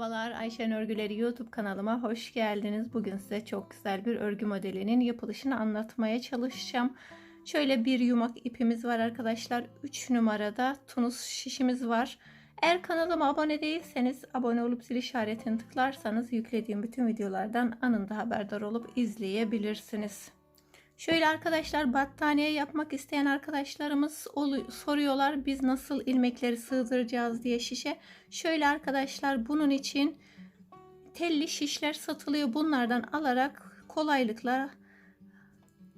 Merhabalar Ayşen Örgüleri YouTube kanalıma hoş geldiniz. Bugün size çok güzel bir örgü modelinin yapılışını anlatmaya çalışacağım. Şöyle bir yumak ipimiz var arkadaşlar. 3 numarada tunus şişimiz var. Eğer kanalıma abone değilseniz abone olup zil işaretini tıklarsanız yüklediğim bütün videolardan anında haberdar olup izleyebilirsiniz. Şöyle arkadaşlar battaniye yapmak isteyen arkadaşlarımız soruyorlar biz nasıl ilmekleri sığdıracağız diye şişe. Şöyle arkadaşlar bunun için telli şişler satılıyor. Bunlardan alarak kolaylıkla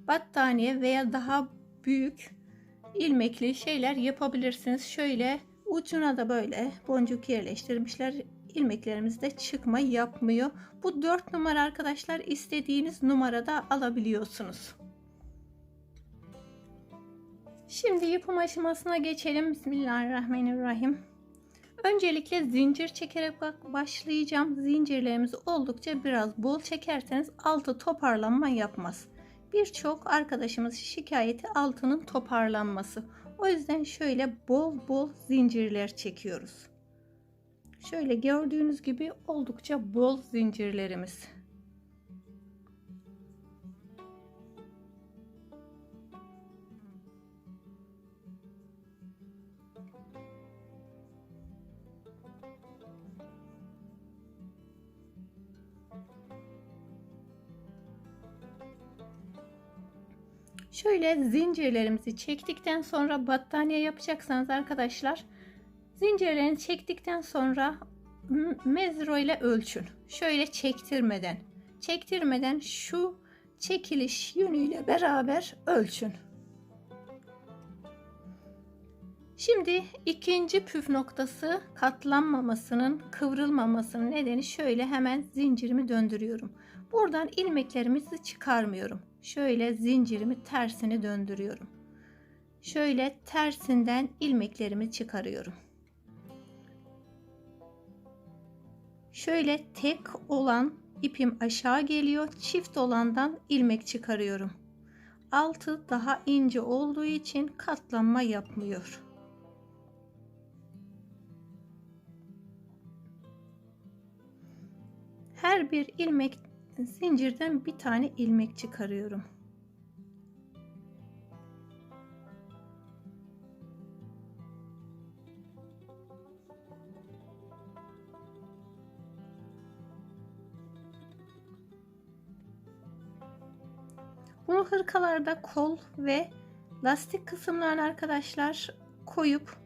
battaniye veya daha büyük ilmekli şeyler yapabilirsiniz. Şöyle ucuna da böyle boncuk yerleştirmişler. İlmeklerimiz de çıkma yapmıyor. Bu 4 numara arkadaşlar istediğiniz numarada alabiliyorsunuz. Şimdi yapım aşamasına geçelim. Bismillahirrahmanirrahim. Öncelikle zincir çekerek başlayacağım. Zincirlerimizi oldukça biraz bol çekerseniz altı toparlanma yapmaz. Birçok arkadaşımız şikayeti altının toparlanması. O yüzden şöyle bol bol zincirler çekiyoruz. Şöyle gördüğünüz gibi oldukça bol zincirlerimiz. Şöyle zincirlerimizi çektikten sonra battaniye yapacaksanız arkadaşlar zincirlerini çektikten sonra mezro ile ölçün. Şöyle çektirmeden çektirmeden şu çekiliş yönüyle beraber ölçün. Şimdi ikinci püf noktası katlanmamasının, kıvrılmamasının nedeni şöyle hemen zincirimi döndürüyorum. Buradan ilmeklerimizi çıkarmıyorum. Şöyle zincirimi tersini döndürüyorum. Şöyle tersinden ilmeklerimi çıkarıyorum. Şöyle tek olan ipim aşağı geliyor. Çift olandan ilmek çıkarıyorum. Altı daha ince olduğu için katlanma yapmıyor. Her bir ilmek zincirden bir tane ilmek çıkarıyorum. Bunu hırkalarda kol ve lastik kısımlarını arkadaşlar koyup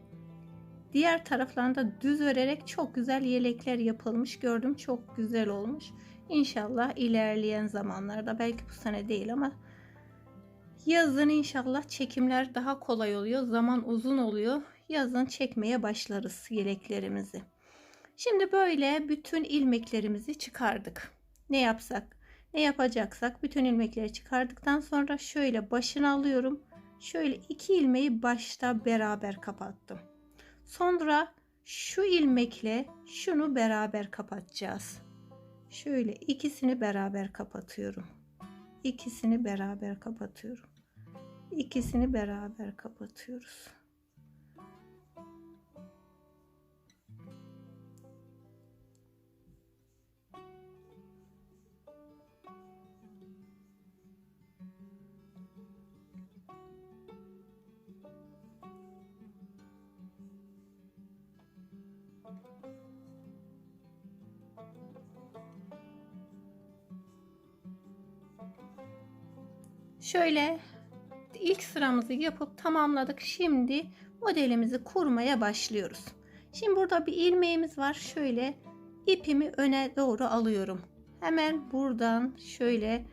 diğer taraflarında düz örerek çok güzel yelekler yapılmış gördüm çok güzel olmuş İnşallah ilerleyen zamanlarda belki bu sene değil ama yazın inşallah çekimler daha kolay oluyor. Zaman uzun oluyor. Yazın çekmeye başlarız yeleklerimizi. Şimdi böyle bütün ilmeklerimizi çıkardık. Ne yapsak? Ne yapacaksak bütün ilmekleri çıkardıktan sonra şöyle başını alıyorum. Şöyle iki ilmeği başta beraber kapattım. Sonra şu ilmekle şunu beraber kapatacağız. Şöyle ikisini beraber kapatıyorum. İkisini beraber kapatıyorum. İkisini beraber kapatıyoruz. Şöyle ilk sıramızı yapıp tamamladık. Şimdi modelimizi kurmaya başlıyoruz. Şimdi burada bir ilmeğimiz var. Şöyle ipimi öne doğru alıyorum. Hemen buradan şöyle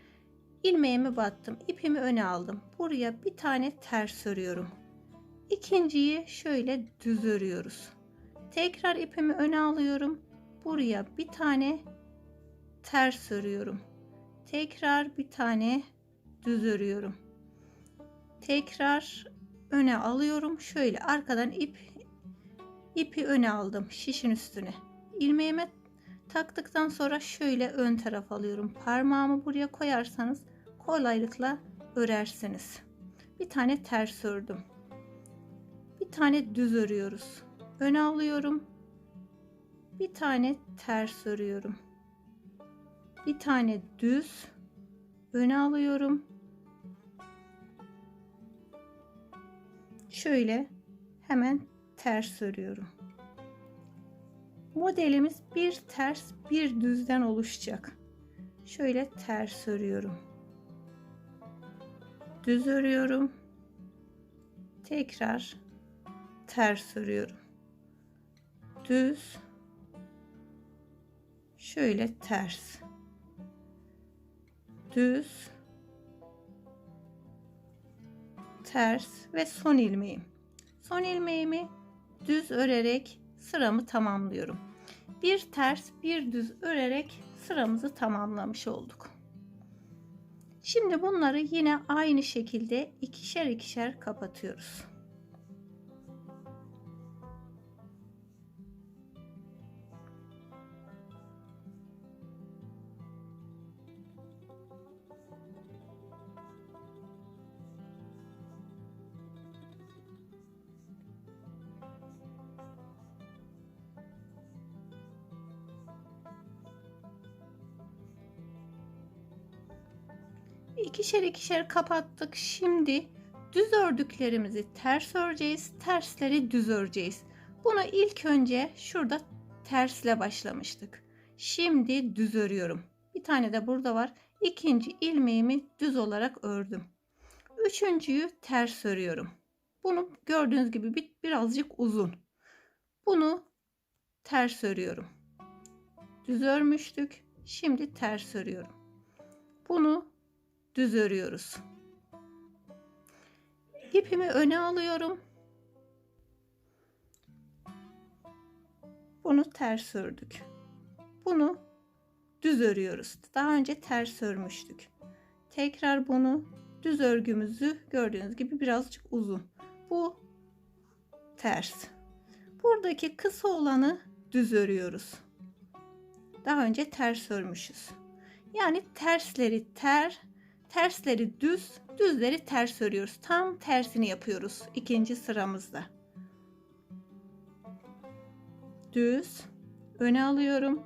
ilmeğimi battım. ipimi öne aldım. Buraya bir tane ters örüyorum. İkinciyi şöyle düz örüyoruz. Tekrar ipimi öne alıyorum. Buraya bir tane ters örüyorum. Tekrar bir tane düz örüyorum. Tekrar öne alıyorum. Şöyle arkadan ip ipi öne aldım şişin üstüne. ilmeğime taktıktan sonra şöyle ön taraf alıyorum. Parmağımı buraya koyarsanız kolaylıkla örersiniz. Bir tane ters ördüm. Bir tane düz örüyoruz. Öne alıyorum. bir tane ters örüyorum. Bir tane düz öne alıyorum. Şöyle hemen ters örüyorum. Modelimiz bir ters bir düzden oluşacak. Şöyle ters örüyorum. Düz örüyorum. Tekrar ters örüyorum. Düz şöyle ters düz ters ve son ilmeğim. Son ilmeğimi düz örerek sıramı tamamlıyorum. Bir ters bir düz örerek sıramızı tamamlamış olduk. Şimdi bunları yine aynı şekilde ikişer ikişer kapatıyoruz. İkişer ikişer kapattık. Şimdi düz ördüklerimizi ters öreceğiz. Tersleri düz öreceğiz. Bunu ilk önce şurada tersle başlamıştık. Şimdi düz örüyorum. Bir tane de burada var. İkinci ilmeğimi düz olarak ördüm. Üçüncüyü ters örüyorum. Bunu gördüğünüz gibi bir, birazcık uzun. Bunu ters örüyorum. Düz örmüştük. Şimdi ters örüyorum. Bunu düz örüyoruz. İpimi öne alıyorum. Bunu ters ördük. Bunu düz örüyoruz. Daha önce ters örmüştük. Tekrar bunu düz örgümüzü gördüğünüz gibi birazcık uzun. Bu ters. Buradaki kısa olanı düz örüyoruz. Daha önce ters örmüşüz. Yani tersleri ter, Tersleri düz, düzleri ters örüyoruz. Tam tersini yapıyoruz ikinci sıramızda. Düz, öne alıyorum.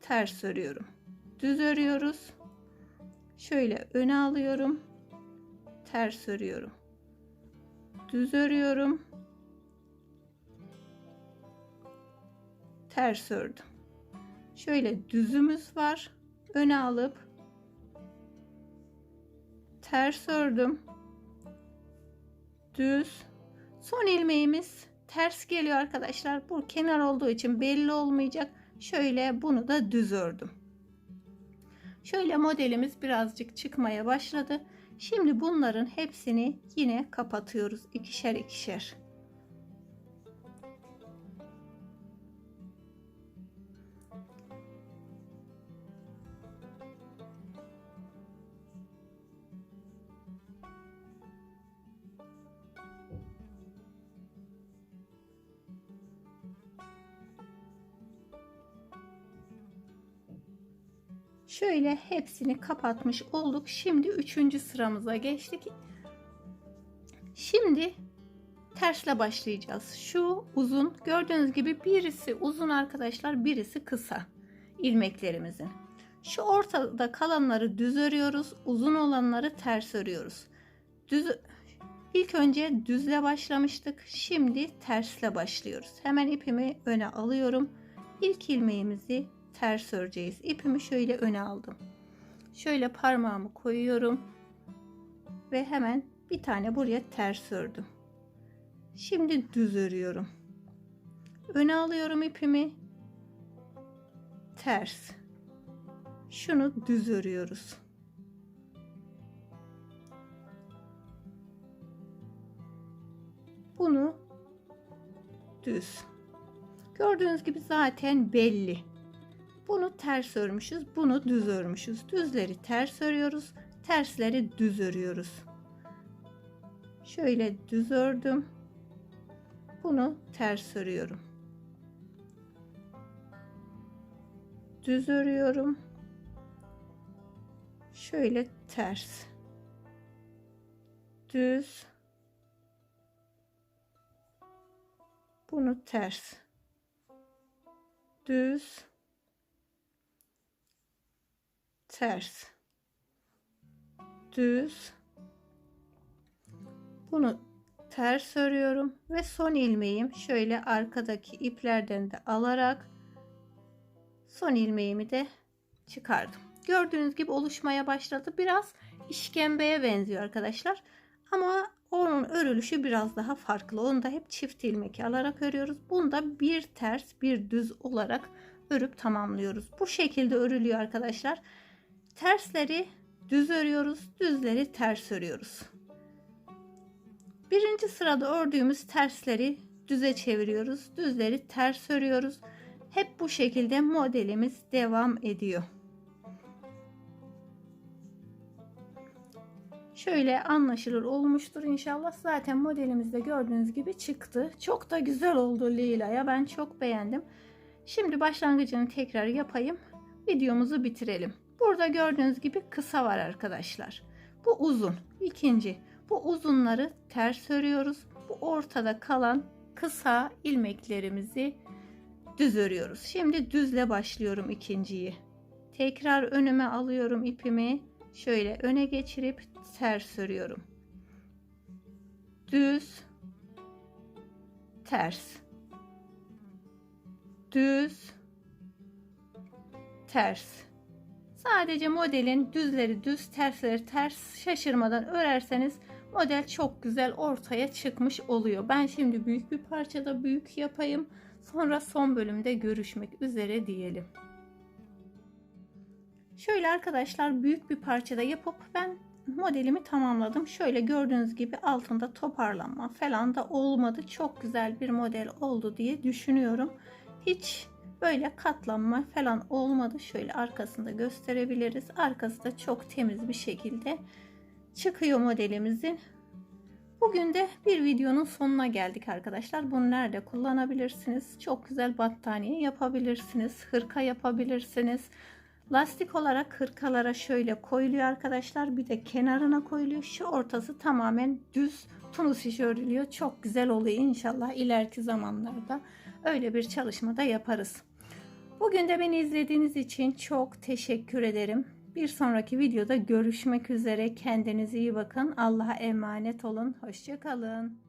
Ters örüyorum. Düz örüyoruz. Şöyle öne alıyorum. Ters örüyorum. Düz örüyorum. Ters ördüm. Şöyle düzümüz var. Öne alıp ters ördüm. Düz. Son ilmeğimiz ters geliyor arkadaşlar. Bu kenar olduğu için belli olmayacak. Şöyle bunu da düz ördüm. Şöyle modelimiz birazcık çıkmaya başladı. Şimdi bunların hepsini yine kapatıyoruz ikişer ikişer. Şöyle hepsini kapatmış olduk. Şimdi üçüncü sıramıza geçtik. Şimdi tersle başlayacağız. Şu uzun gördüğünüz gibi birisi uzun arkadaşlar birisi kısa ilmeklerimizin. Şu ortada kalanları düz örüyoruz. Uzun olanları ters örüyoruz. Düz İlk önce düzle başlamıştık. Şimdi tersle başlıyoruz. Hemen ipimi öne alıyorum. İlk ilmeğimizi ters öreceğiz. İpimi şöyle öne aldım. Şöyle parmağımı koyuyorum. Ve hemen bir tane buraya ters ördüm. Şimdi düz örüyorum. Öne alıyorum ipimi. Ters. Şunu düz örüyoruz. Bunu düz. Gördüğünüz gibi zaten belli. Bunu ters örmüşüz, bunu düz örmüşüz. Düzleri ters örüyoruz, tersleri düz örüyoruz. Şöyle düz ördüm. Bunu ters örüyorum. Düz örüyorum. Şöyle ters. Düz. Bunu ters. düz ters düz bunu ters örüyorum ve son ilmeğim şöyle arkadaki iplerden de alarak son ilmeğimi de çıkardım. Gördüğünüz gibi oluşmaya başladı. Biraz işkembeye benziyor arkadaşlar. Ama onun örülüşü biraz daha farklı. Onu da hep çift ilmek alarak örüyoruz. Bunu da bir ters bir düz olarak örüp tamamlıyoruz. Bu şekilde örülüyor arkadaşlar. Tersleri düz örüyoruz. Düzleri ters örüyoruz. Birinci sırada ördüğümüz tersleri düze çeviriyoruz. Düzleri ters örüyoruz. Hep bu şekilde modelimiz devam ediyor. Şöyle anlaşılır olmuştur inşallah. Zaten modelimizde gördüğünüz gibi çıktı. Çok da güzel oldu Leyla'ya. Ben çok beğendim. Şimdi başlangıcını tekrar yapayım. Videomuzu bitirelim. Burada gördüğünüz gibi kısa var arkadaşlar. Bu uzun. İkinci. Bu uzunları ters örüyoruz. Bu ortada kalan kısa ilmeklerimizi düz örüyoruz. Şimdi düzle başlıyorum ikinciyi. Tekrar önüme alıyorum ipimi. Şöyle öne geçirip ters örüyorum. Düz ters. Düz ters. Sadece modelin düzleri düz, tersleri ters şaşırmadan örerseniz model çok güzel ortaya çıkmış oluyor. Ben şimdi büyük bir parçada büyük yapayım. Sonra son bölümde görüşmek üzere diyelim. Şöyle arkadaşlar büyük bir parçada yapıp ben modelimi tamamladım. Şöyle gördüğünüz gibi altında toparlanma falan da olmadı. Çok güzel bir model oldu diye düşünüyorum. Hiç böyle katlanma falan olmadı. Şöyle arkasında gösterebiliriz. Arkası da çok temiz bir şekilde çıkıyor modelimizin. Bugün de bir videonun sonuna geldik arkadaşlar. Bunu nerede kullanabilirsiniz? Çok güzel battaniye yapabilirsiniz. Hırka yapabilirsiniz. Lastik olarak hırkalara şöyle koyuluyor arkadaşlar. Bir de kenarına koyuluyor. Şu ortası tamamen düz tunus işi örülüyor. Çok güzel oluyor inşallah ileriki zamanlarda öyle bir çalışma da yaparız. Bugün de beni izlediğiniz için çok teşekkür ederim. Bir sonraki videoda görüşmek üzere. Kendinize iyi bakın. Allah'a emanet olun. Hoşçakalın.